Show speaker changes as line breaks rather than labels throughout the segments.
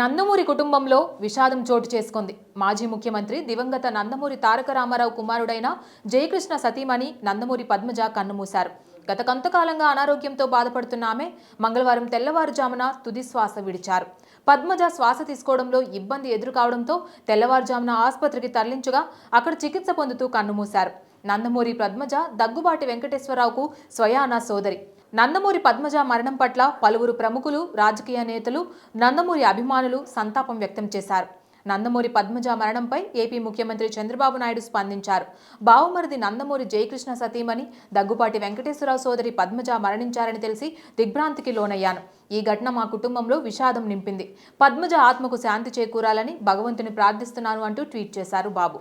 నందమూరి కుటుంబంలో విషాదం చోటు చేసుకుంది. మాజీ ముఖ్యమంత్రి దివంగత నందమూరి తారక రామారావు కుమారుడైన జయకృష్ణ సతీమణి నందమూరి పద్మజ కన్నుమూశారు. గత కొంతకాలంగా అనారోగ్యంతో బాధపడుతున్న ఆమె మంగళవారం తెల్లవారుజామున తుది శ్వాస విడిచారు. పద్మజ శ్వాస తీసుకోవడంలో ఇబ్బంది ఎదురు కావడంతో తెల్లవారుజామున ఆసుపత్రికి తరలించగా అక్కడ చికిత్స పొందుతూ కన్నుమూశారు. నందమూరి పద్మజ దగ్గుబాటి వెంకటేశ్వరరావుకు స్వయాన సోదరి. నందమూరి పద్మజ మరణం పట్ల పలువురు ప్రముఖులు రాజకీయ నేతలు నందమూరి అభిమానులు సంతాపం వ్యక్తం చేశారు. నందమూరి పద్మజ మరణంపై ఏపీ ముఖ్యమంత్రి చంద్రబాబు నాయుడు స్పందించారు. బావుమరిది నందమూరి జయకృష్ణ సతీమణి దగ్గుపాటి వెంకటేశ్వరరావు సోదరి పద్మజ మరణించారని తెలిసి దిగ్భ్రాంతికి లోనయ్యాను. ఈ ఘటన మా కుటుంబంలో విషాదం నింపింది. పద్మజ ఆత్మకు శాంతి చేకూరాలని భగవంతుని ప్రార్థిస్తున్నాను అంటూ ట్వీట్ చేశారు బాబు.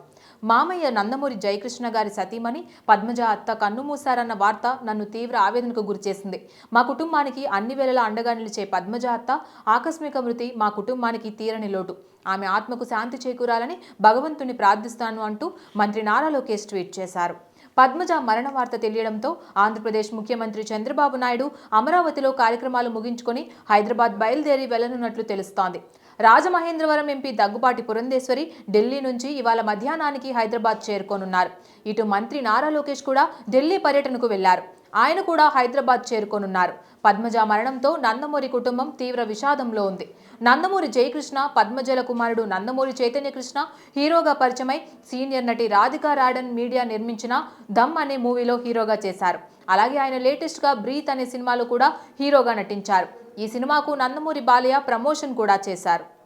మామయ్య నందమూరి జయకృష్ణ గారి సతీమణి పద్మజ అత్త కన్నుమూశారన్న వార్త నన్ను తీవ్ర ఆవేదనకు గురిచేసింది మా కుటుంబానికి అన్ని వేళలా అండగా నిలిచే పద్మజ అత్త ఆకస్మిక మృతి మా కుటుంబానికి తీరని లోటు. ఆమె ఆత్మకు శాంతి చేకూరాలని భగవంతుని ప్రార్థిస్తాను అంటూ మంత్రి నారా లోకేష్ ట్వీట్ చేశారు. పద్మజ మరణ వార్త తెలియడంతో ఆంధ్రప్రదేశ్ ముఖ్యమంత్రి చంద్రబాబు నాయుడు అమరావతిలో కార్యక్రమాలు ముగించుకొని హైదరాబాద్ బయలుదేరి వెళ్ళనున్నట్లు తెలుస్తోంది. రాజమహేంద్రవరం ఎంపీ దగ్గుబాటి పురంధేశ్వరి ఢిల్లీ నుంచి ఇవాళ మధ్యాహ్నానికి హైదరాబాద్ చేరుకోనున్నారు. ఇటు మంత్రి నారా లోకేష్ కూడా ఢిల్లీ పర్యటనకు వెళ్ళారు. ఆయన కూడా హైదరాబాద్ చేరుకోనున్నారు. పద్మజ మరణంతో నందమూరి కుటుంబం తీవ్ర విషాదంలో ఉంది. నందమూరి జయకృష్ణ పద్మజల కుమారుడు నందమూరి చైతన్యకృష్ణ హీరోగా పరిచయమై సీనియర్ నటి రాధికా రాడన్ మీడియా నిర్మించిన దమ్ అనే మూవీలో హీరోగా చేశారు. అలాగే ఆయన లేటెస్ట్గా బ్రీత్ అనే సినిమాలో కూడా హీరోగా నటించారు. ఈ సినిమాకు నందమూరి బాలయ్య ప్రమోషన్ కూడా చేశారు.